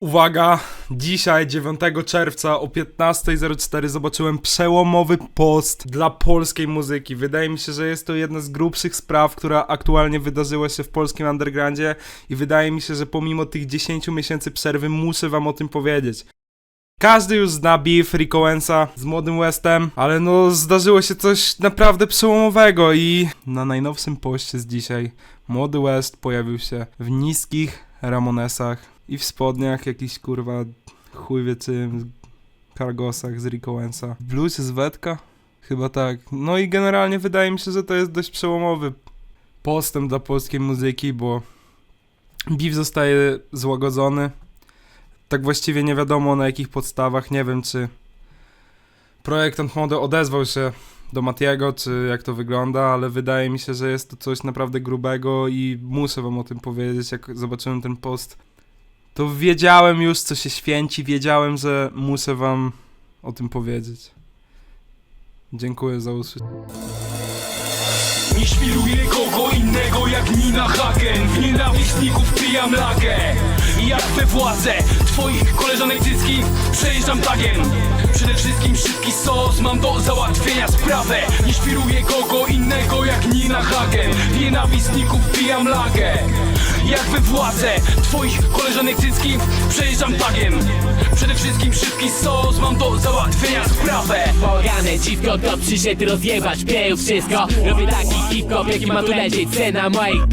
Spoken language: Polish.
Uwaga, dzisiaj 9 czerwca o 15.04 zobaczyłem przełomowy post dla polskiej muzyki. Wydaje mi się, że jest to jedna z grubszych spraw, która aktualnie wydarzyła się w polskim undergroundzie i wydaje mi się, że pomimo tych 10 miesięcy przerwy muszę wam o tym powiedzieć. Każdy już zna beef Rico Owens'a z Młodym Westem, ale no zdarzyło się coś naprawdę przełomowego i na najnowszym poście z dzisiaj Młody West pojawił się w niskich Ramonesach i w spodniach jakiś kurwa chuj wie czym, kargosach z Rico Owens'a. W z Wetka? Chyba tak. No i generalnie wydaje mi się, że to jest dość przełomowy postęp dla polskiej muzyki, bo beef zostaje złagodzony. Tak właściwie nie wiadomo na jakich podstawach, nie wiem czy projektant młody odezwał się do Matiego, czy jak to wygląda, ale wydaje mi się, że jest to coś naprawdę grubego i muszę wam o tym powiedzieć, jak zobaczyłem ten post. To wiedziałem już, co się święci, wiedziałem, że muszę wam o tym powiedzieć. Dziękuję za usłyszenie. Nie świruję kogo innego jak Nina Hagen. W nienawistników pijam lagę. Jak we władzę twoich koleżanek cycki Przejeżdżam tagiem. Przede wszystkim szybki sos Mam do załatwienia sprawę. Nie świruję kogo innego jak Nina Hagen. W nienawistników pijam lagę Jak we władzę twoich koleżanek cycki Przejeżdżam tagiem Przede wszystkim szybki sos Mam do załatwienia sprawę. Pogane dziwko to przyszedł rozjebać Pieju wszystko. Robię taki hip-hop jaki ma tu lecieć Cena moich